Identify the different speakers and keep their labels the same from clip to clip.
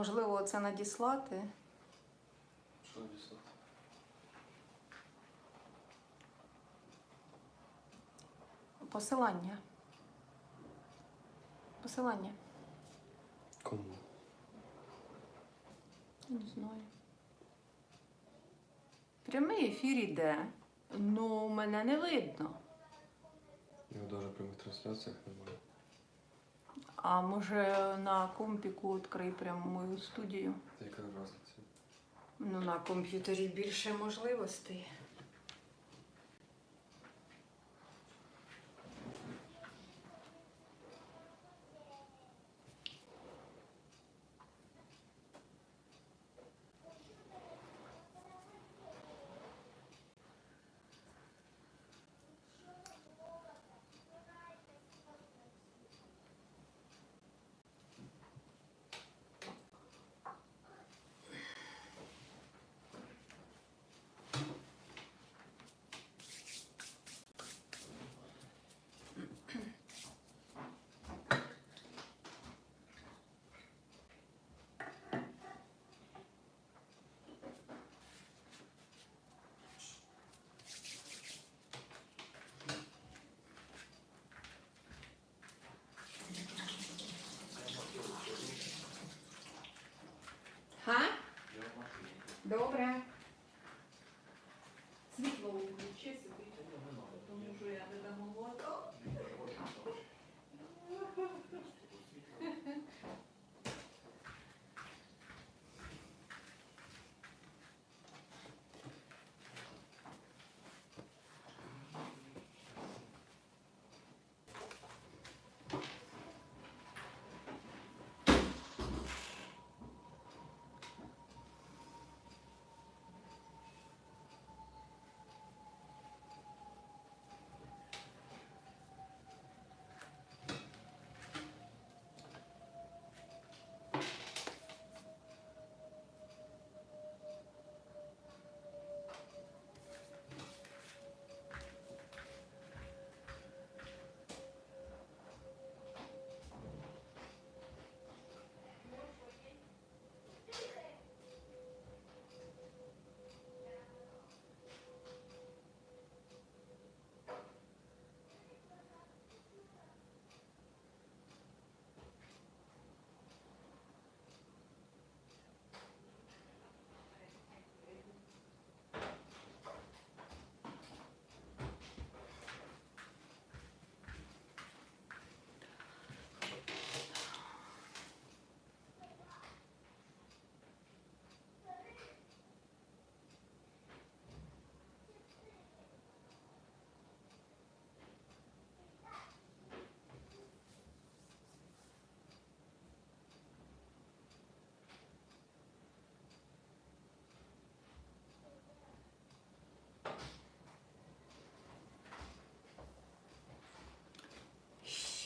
Speaker 1: можливо це надіслати.
Speaker 2: Що написано?
Speaker 1: Посилання. Посилання.
Speaker 2: Кому?
Speaker 1: Не знаю. Прямий ефір іде. Ну, мене не видно.
Speaker 2: Його навіть в прямих трансляціях немає.
Speaker 1: А може на компіку відкрий прямо мою студію?
Speaker 2: Яка разниця?
Speaker 1: Ну, на комп'ютері більше можливостей. Добре.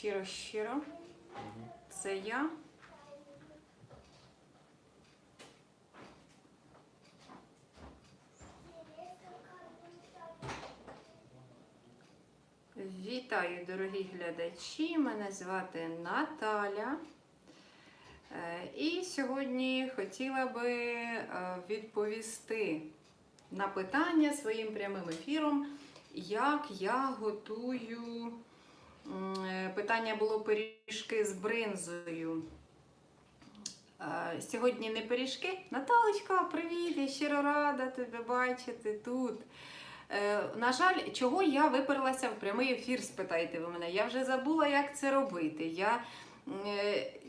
Speaker 1: Щиро, щиро. Це я. Вітаю, дорогі глядачі! Мене звати Наталя. Е, І сьогодні хотіла би е, відповісти на питання своїм прямим ефіром, як я готую. Е, Питання було пиріжки з бринзою. Е, Сьогодні не пиріжки. Наталочка, привіт! Я щиро рада тебе бачити тут. Е, На жаль, чого я виперлася в прямий ефір, спитайте ви мене. Я вже забула, як це робити. Я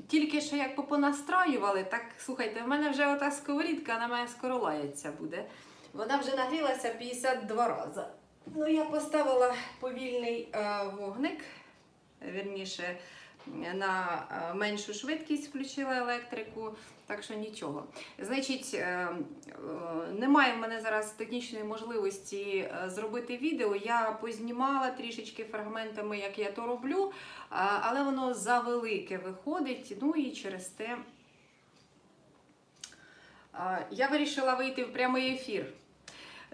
Speaker 1: тільки що як попонастраювали, так слухайте, в мене вже ота сковорідка на мене скоро лається буде. Вона вже нагрілася 52 рази. Ну, я поставила повільний вогник, вірніше, на е, меншу швидкість включила електрику, так що нічого. Значить, е, е, немає в мене зараз технічної можливості зробити відео. Я познімала трішечки фрагментами, як я то роблю, але воно завелике виходить. Ну і через те я вирішила вийти в прямий ефір.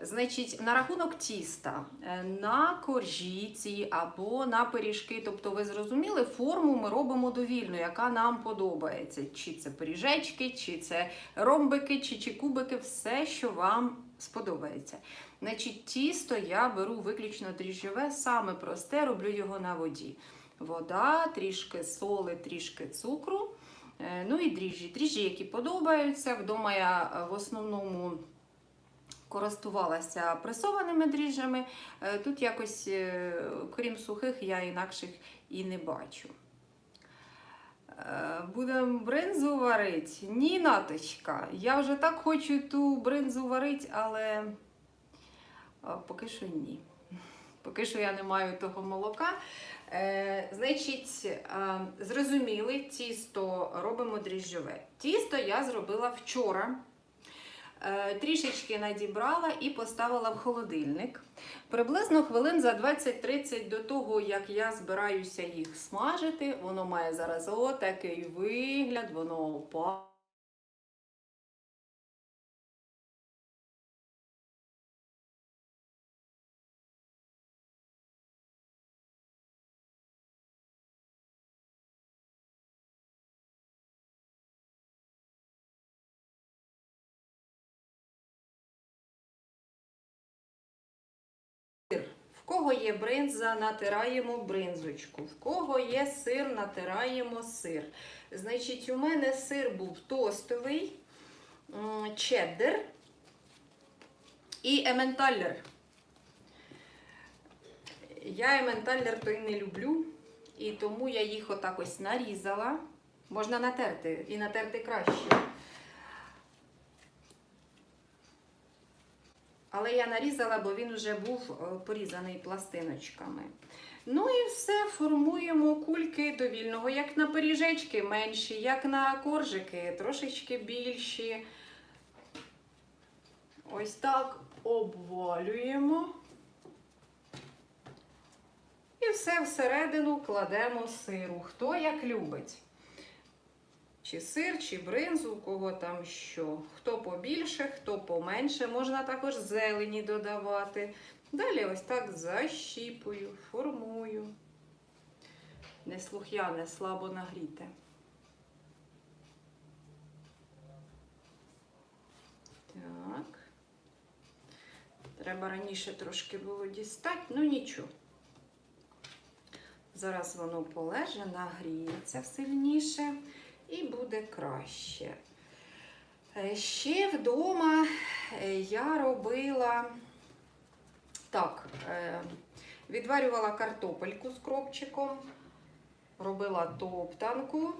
Speaker 1: Значить, на рахунок тіста, е, на коржіці або на пиріжки, тобто ви зрозуміли, форму ми робимо довільно, яка нам подобається. Чи це пиріжечки, чи це ромбики, чи, чи кубики, все, що вам сподобається. Значить, тісто я беру виключно дріжджове, саме просте, роблю його на воді. Вода, трішки соли, трішки цукру. Е, Ну і дріжджі. Дріжджі, які подобаються. Вдома я е, в основному користувалася пресованими дріжджами. Е, Тут якось, е, крім сухих, я інакших і не бачу. Е, Будемо бринзу варити? Ні, наточка. Я вже так хочу ту бринзу варити, але поки що ні. Поки що я не маю того молока. Е, значить, е, зрозуміли, тісто робимо дріжджове. Тісто я зробила вчора. Е, Трішечки надібрала і поставила в холодильник. Приблизно хвилин за 20-30 до того, як я збираюся їх смажити, воно має зараз отакий вигляд, воно опа. Кого є бринза, натираємо бринзочку. В кого є сир, натираємо сир. Значить, у мене сир був тостовий, чеддер і ементаллер. Я ементаллер той не люблю, і тому я їх отак ось нарізала. Можна натерти і натерти краще. Але я нарізала, бо він вже був е, порізаний пластиночками. Ну і все, формуємо кульки довільного, як на пиріжечки менші, як на коржики, трошечки більші. Ось так обвалюємо. І все всередину кладемо сиру. Хто як любить. Чи сир, чи бринзу, у кого там що. Хто побільше, хто поменше. Можна також зелені додавати. Далі ось так защіпую, формую. Неслух'яне, слабо нагріте. Так. Треба раніше трошки було дістати, ну нічого. Зараз воно полеже, нагріється сильніше і буде краще. Е, Ще вдома е, я робила так, е, відварювала картопельку з кропчиком, робила топтанку,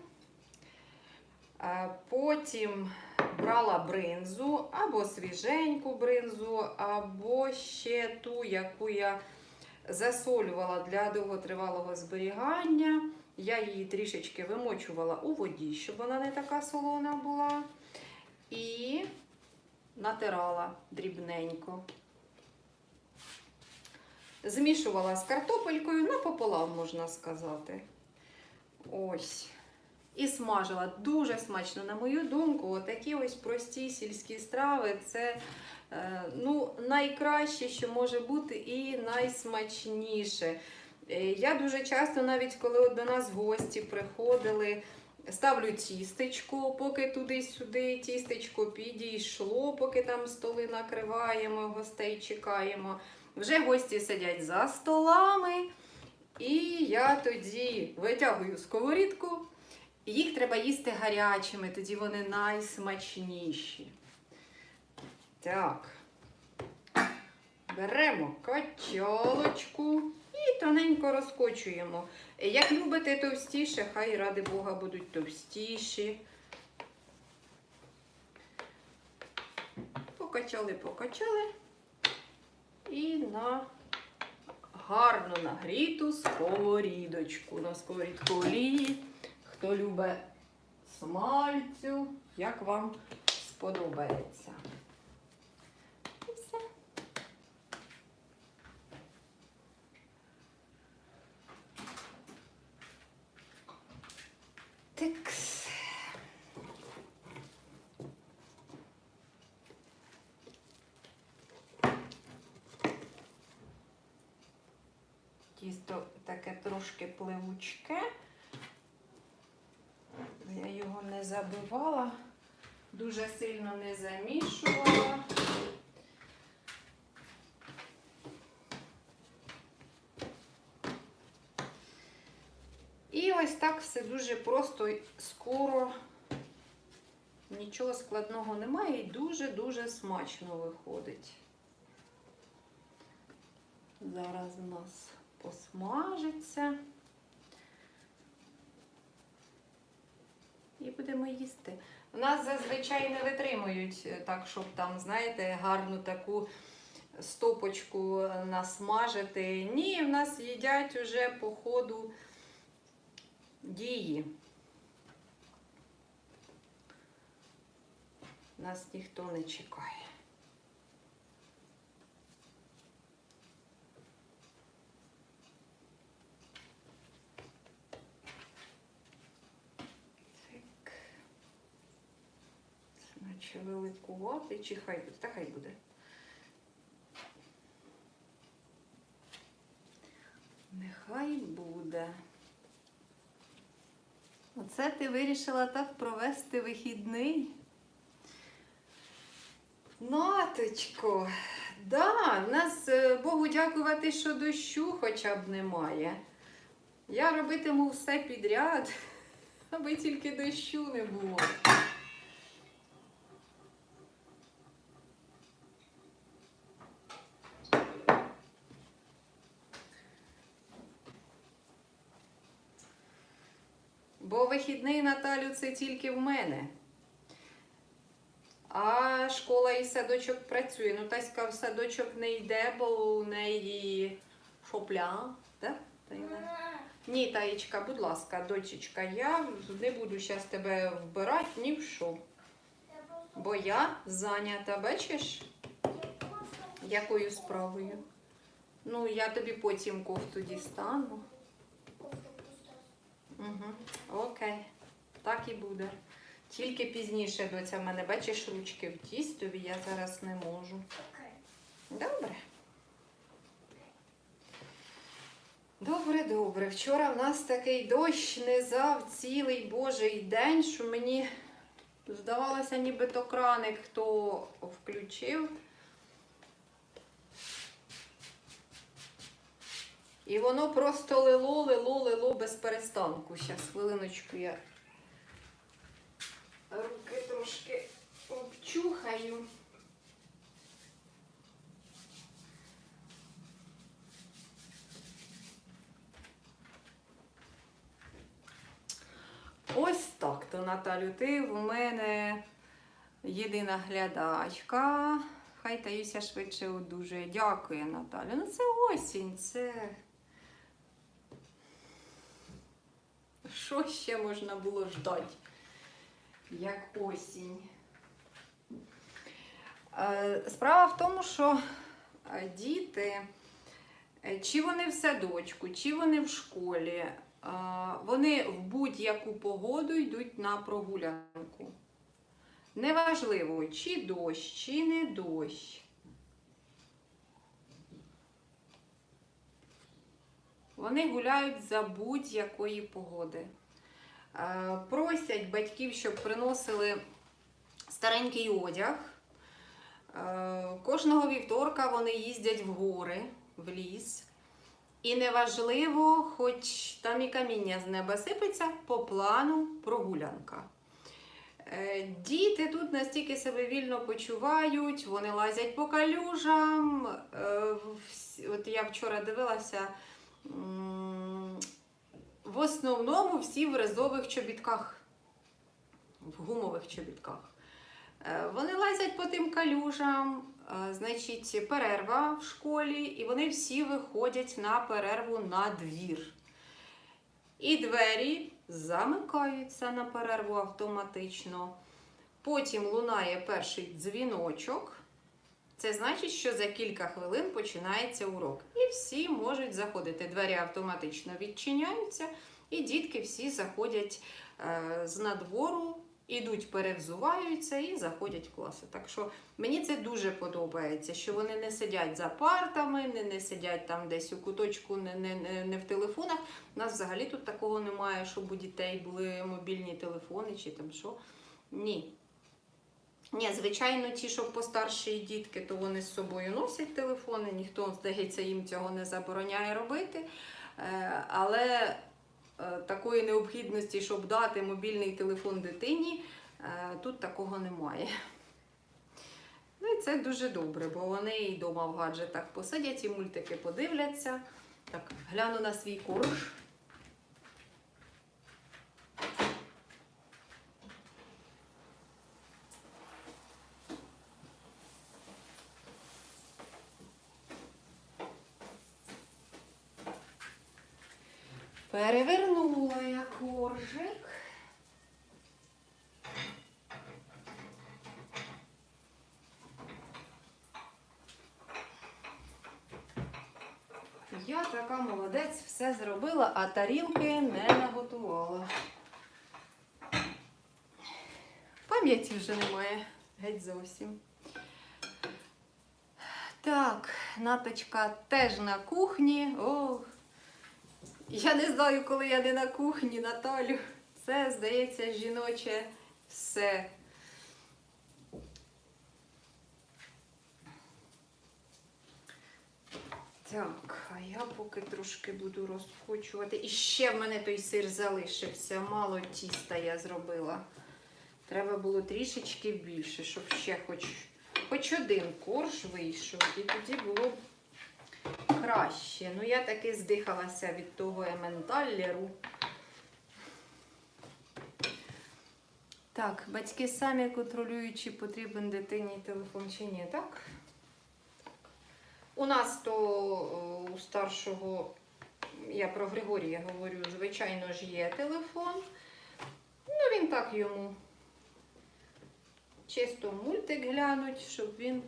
Speaker 1: потім брала бринзу, або свіженьку бринзу, або ще ту, яку я засолювала для довготривалого зберігання. Я її трішечки вимочувала у воді, щоб вона не така солона була. І натирала дрібненько. Змішувала з картопелькою напополам, можна сказати. Ось. І смажила дуже смачно, на мою думку, отакі ось прості сільські страви це е, ну, найкраще, що може бути, і найсмачніше. Е, Я дуже часто, навіть коли до нас гості приходили, ставлю тістечко, поки туди-сюди тістечко підійшло, поки там столи накриваємо, гостей чекаємо. Вже гості сидять за столами, і я тоді витягую сковорідку. Їх треба їсти гарячими, тоді вони найсмачніші. Так. Беремо качалочку і тоненько розкочуємо. Як любите товстіше, хай ради Бога будуть товстіші. Покачали, покачали. І на гарно нагріту сковорідочку. На сковорідку олії. Хто любить смальцю, як вам сподобається. І все. Тикс. то таке трошки пливучке. Я його не забивала, дуже сильно не замішувала. І ось так все дуже просто і скоро. Нічого складного немає і дуже-дуже смачно виходить. Зараз у нас посмажиться. І будемо їсти. У нас зазвичай не витримують е, так, щоб там, знаєте, гарну таку стопочку насмажити. Ні, в нас їдять уже по ходу дії. Нас ніхто не чекає. Так. Це наче великувати, чи хай буде? Та хай буде. Нехай буде. Оце ти вирішила так провести вихідний. Наточко, да, в нас е, Богу дякувати, що дощу хоча б немає. Я робитиму все підряд, аби тільки дощу не було. Бо вихідний Наталю це тільки в мене. А школа і садочок працює. Ну, Таська в садочок не йде, бо у неї шопля. Да? Ні, Таєчка, будь ласка, дочечка, я не буду зараз тебе вбирати ні в що. Бо я зайнята, бачиш, якою справою. Ну, я тобі потім кофту дістану. Окей, так і буде. Тільки пізніше доця в мене, бачиш, ручки в тістові, я зараз не можу. Добре. Добре, добре. Вчора в нас такий дощ низав цілий божий день, що мені здавалося, нібито краник хто включив. І воно просто лило, лило, лило без перестанку. Зараз, хвилиночку, я руки трошки обчухаю. Ось так то, Наталю, ти в мене єдина глядачка. Хай Таюся швидше одужує. Дякую, Наталю. Ну це осінь, це. Що ще можна було ждати, як осінь? Е, Справа в тому, що е, діти, е, чи вони в садочку, чи вони в школі, вони в будь-яку погоду йдуть на прогулянку. Неважливо, чи дощ, чи не дощ. Вони гуляють за будь-якої погоди. Е, Просять батьків, щоб приносили старенький одяг. Е, Кожного вівторка вони їздять в гори, в ліс. І неважливо, хоч там і каміння з неба сипеться, по плану прогулянка. Е, Діти тут настільки себе вільно почувають, вони лазять по калюжам. От я вчора дивилася, в основному всі в резових чобітках, в гумових чобітках. Е, Вони лазять по тим калюжам, е, значить, перерва в школі, і вони всі виходять на перерву на двір. І двері замикаються на перерву автоматично. Потім лунає перший дзвіночок. Це значить, що за кілька хвилин починається урок. І всі можуть заходити. Двері автоматично відчиняються, і дітки всі заходять е, з надвору ідуть, перевзуваються і заходять в класи. Так що мені це дуже подобається, що вони не сидять за партами, не, не сидять там десь у куточку, не, не, не, в телефонах. У нас взагалі тут такого немає, щоб у дітей були мобільні телефони чи там що. Ні. Ні, звичайно, ті, що постарші дітки, то вони з собою носять телефони, ніхто, здається, їм цього не забороняє робити. Е, Але е, такої необхідності, щоб дати мобільний телефон дитині, е, тут такого немає. Ну і це дуже добре, бо вони і вдома в гаджетах посидять, і мультики подивляться. Так, гляну на свій корж. Перевернула я коржик. Я така молодець, все зробила, а тарілки не наготувала. Пам'яті вже немає, геть зовсім. Так, наточка теж на кухні. Ох, я не знаю, коли я не на кухні, Наталю. Це, здається, жіноче все. Так, а я поки трошки буду розкочувати. І ще в мене той сир залишився. Мало тіста я зробила. Треба було трішечки більше, щоб ще хоч, хоч один корж вийшов. І тоді було б краще. Ну, я таки здихалася від того ементаллеру. Так, батьки самі контролюють, чи потрібен дитині телефон чи ні, так? У нас то у старшого, я про Григорія говорю, звичайно ж є телефон. Ну, він так йому чисто мультик глянуть, щоб він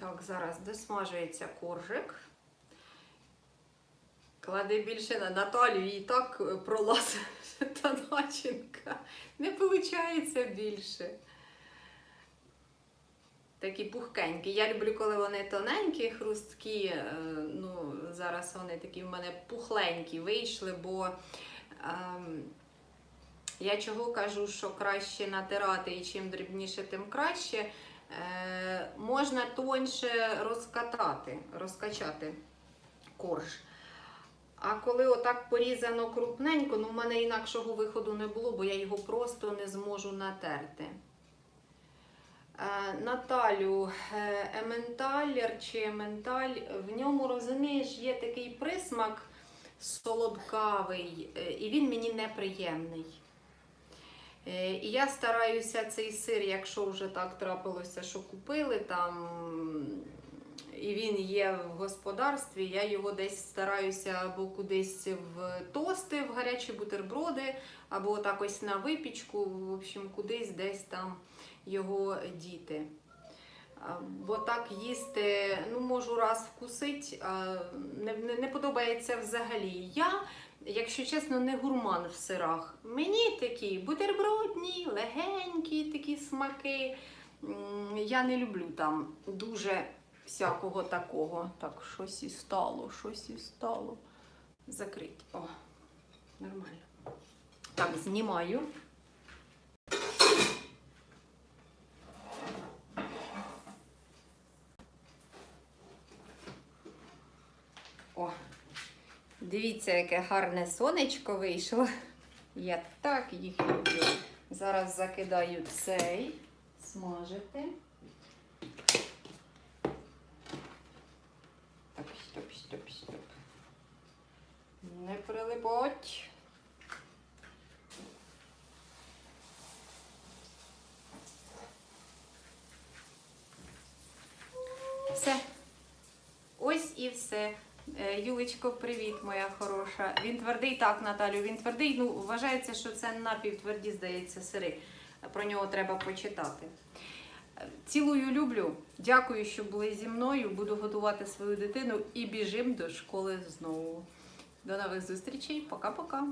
Speaker 1: Так, зараз досмажується коржик. Клади більше на Наталю і так е, пролазить та начинка. Не виходить більше. Такі пухкенькі. Я люблю, коли вони тоненькі, хрусткі. е, Ну, зараз вони такі в мене пухленькі вийшли, бо ем, я чого кажу, що краще натирати і чим дрібніше, тим краще. Е, можна тоньше розкатати, розкачати корж. А коли отак порізано крупненько, ну в мене інакшого виходу не було, бо я його просто не зможу натерти. Е, Наталю, е, ементалер чи ементаль, в ньому, розумієш, є такий присмак солодкавий, і він мені неприємний. Е, І я стараюся цей сир, якщо вже так трапилося, що купили там, і він є в господарстві, я його десь стараюся або кудись в тости, в гарячі бутерброди, або так ось на випічку, в общем, кудись десь там його діти. Бо так їсти, ну можу раз вкусить, а не, не, не подобається взагалі. Я якщо чесно, не гурман в сирах. Мені такі бутербродні, легенькі такі смаки. Я не люблю там дуже всякого такого. Так, щось і стало, щось і стало. Закрить. О, нормально. Так, знімаю. Дивіться, яке гарне сонечко вийшло. Я так їх люблю. Зараз закидаю цей смажити. Так, стоп, стоп, стоп. Не прилипать. Все. Ось і все. Е, Юлечко, привіт, моя хороша. Він твердий, так, Наталю, він твердий. Ну, вважається, що це напівтверді, здається, сири. Про нього треба почитати. Цілую, люблю. Дякую, що були зі мною. Буду готувати свою дитину і біжим до школи знову. До нових зустрічей. Пока-пока.